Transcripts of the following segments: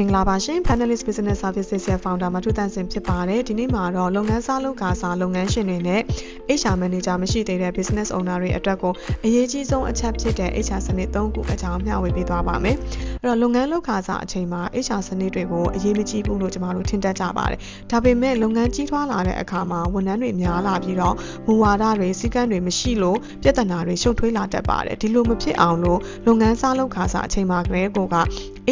မင်္ဂလာပါရှင် Panelist Business Services ရဲ့ founder မထုတန့်စင်ဖြစ်ပါတယ်ဒီနေ့မှာတော့လုပ်ငန်းစားလုပ်ကာစားလုပ်ငန်းရှင်တွေနဲ့ HR manager မရှိသေးတဲ့ business owner တွေအတွက်ကိုအရေးကြီးဆုံးအချက်ဖြစ်တဲ့ HR စနစ်၃ခုအကြောင်းမျှဝေပေးသွားပါမယ်အဲ့တော့လုပ်ငန်းလုပ်ကာစားအချိန်မှာ HR စနစ်တွေကိုအရေးမကြီးဘူးလို့ကျွန်တော်တို့ထင်တတ်ကြပါတယ်ဒါပေမဲ့လုပ်ငန်းကြီးထွားလာတဲ့အခါမှာဝန်ထမ်းတွေများလာပြီးတော့မူဝါဒတွေစည်းကမ်းတွေမရှိလို့ပြဿနာတွေရှုပ်ထွေးလာတတ်ပါတယ်ဒီလိုမဖြစ်အောင်လို့လုပ်ငန်းစားလုပ်ကာစားအချိန်မှာကလေးကိုက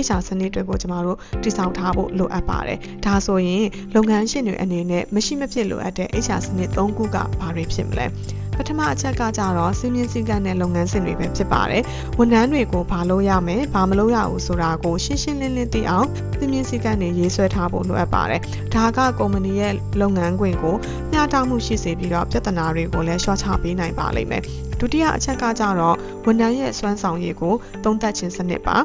HR စနစ်တွေကိုကျမတို့တည်ဆောက်ထားဖို့လိုအပ်ပါတယ်။ဒါဆိုရင်လုပ်ငန်းရှင်တွေအနေနဲ့မရှိမဖြစ်လိုအပ်တဲ့ HR စနစ်၃ခုကဘာတွေဖြစ်မလဲ။ပထမအချက်ကကြတော့စီမင်းစည်းကမ်းတဲ့လုပ်ငန်းစဉ်တွေပဲဖြစ်ပါတယ်။ဝန်ထမ်းတွေကိုဘာလို့ရမယ်၊ဘာမလို့ရဘူးဆိုတာကိုရှင်းရှင်းလင်းလင်းသိအောင်စီမင်းစည်းကမ်းတွေရေးဆွဲထားဖို့လိုအပ်ပါတယ်။ဒါကကုမ္ပဏီရဲ့လုပ်ငန်းခွင်ကိုမျှတမှုရှိစေပြီးတော့ပြဿနာတွေကိုလည်းလျှော့ချပေးနိုင်ပါလိမ့်မယ်။ဒုတိယအချက်ကကြတော့ဝန်ထမ်းရဲ့စွမ်းဆောင်ရည်ကိုသုံးသပ်ခြင်းစနစ်ပါ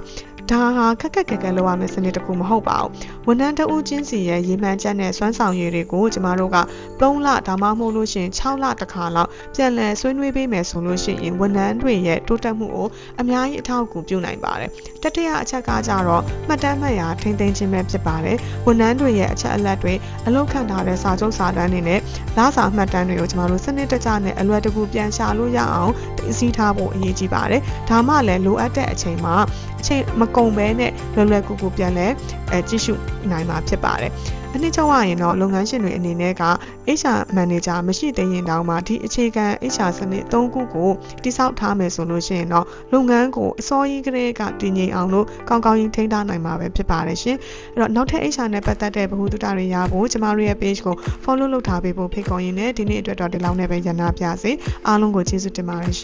ဒါဟာခက်ခက်ခဲခဲလုပ်ရမယ့်စနစ်တစ်ခုမဟုတ်ပါဘူးဝန်ထမ်းတဦးချင်းစီရဲ့ရေမှန်ချက်နဲ့စွမ်းဆောင်ရည်တွေကိုကျမတို့က3လဒါမှမဟုတ်လို့ရှိရင်6လတစ်ခါလောက်ပြန်လည်ဆွေးနွေးပေးမယ်ဆိုလို့ရှိရင်ဝန်ထမ်းတွေရဲ့တိုးတက်မှုကိုအများကြီးအထောက်အကူပြုနိုင်ပါတယ်တတိယအချက်ကကြတော့မှတ်တမ်းမှတ်ရာထိမ့်သိမ်းခြင်းပဲဖြစ်ပါတယ်ဝန်ထမ်းတွေရဲ့အချက်အလက်တွေအလုပ်ခံထားတဲ့စာချုပ်စာတမ်းတွေနဲ့လစာမှတ်တမ်းတွေကိုကျမတို့စနစ်တကျနဲ့အလွယ်တကူပြန်ရှာလို့ရအောင်သိသိထားဖို့အရေးကြီးပါတယ်ဒါမှလည်းလိုအပ်တဲ့အချိန်မှာအချိန်မကုန်ဘဲနဲ့လွယ်လွယ်ကူကူပြန်လဲအဲကြည့်ရှုနိုင်မှာဖြစ်ပါတယ်အနည်းချုပ်ရရင်တော့လုပ်ငန်းရှင်တွေအနေနဲ့က HR manager မရှိသေးရင်တောင်မှဒီအခြေခံ HR စနစ်၃ခုကိုတိစောက်ထားမယ်ဆိုလို့ရှိရင်တော့လုပ်ငန်းကိုအစောကြီးကတည်းကတည်ငြိမ်အောင်လို့ကောင်းကောင်းကြီးထိန်းထားနိုင်မှာပဲဖြစ်ပါတယ်ရှင်အဲ့တော့နောက်ထပ် HR နဲ့ပတ်သက်တဲ့ဗဟုသုတတွေရဖို့ကျမတို့ရဲ့ page ကို follow လုပ်ထားပေးဖို့ဖိတ်ခေါ်ရင်းနဲ့ဒီနေ့အတွက်တော့ဒီလောက်နဲ့ပဲရန်နာပြစေအားလုံးကိုကျေးဇူးတင်ပါတယ်ရှင်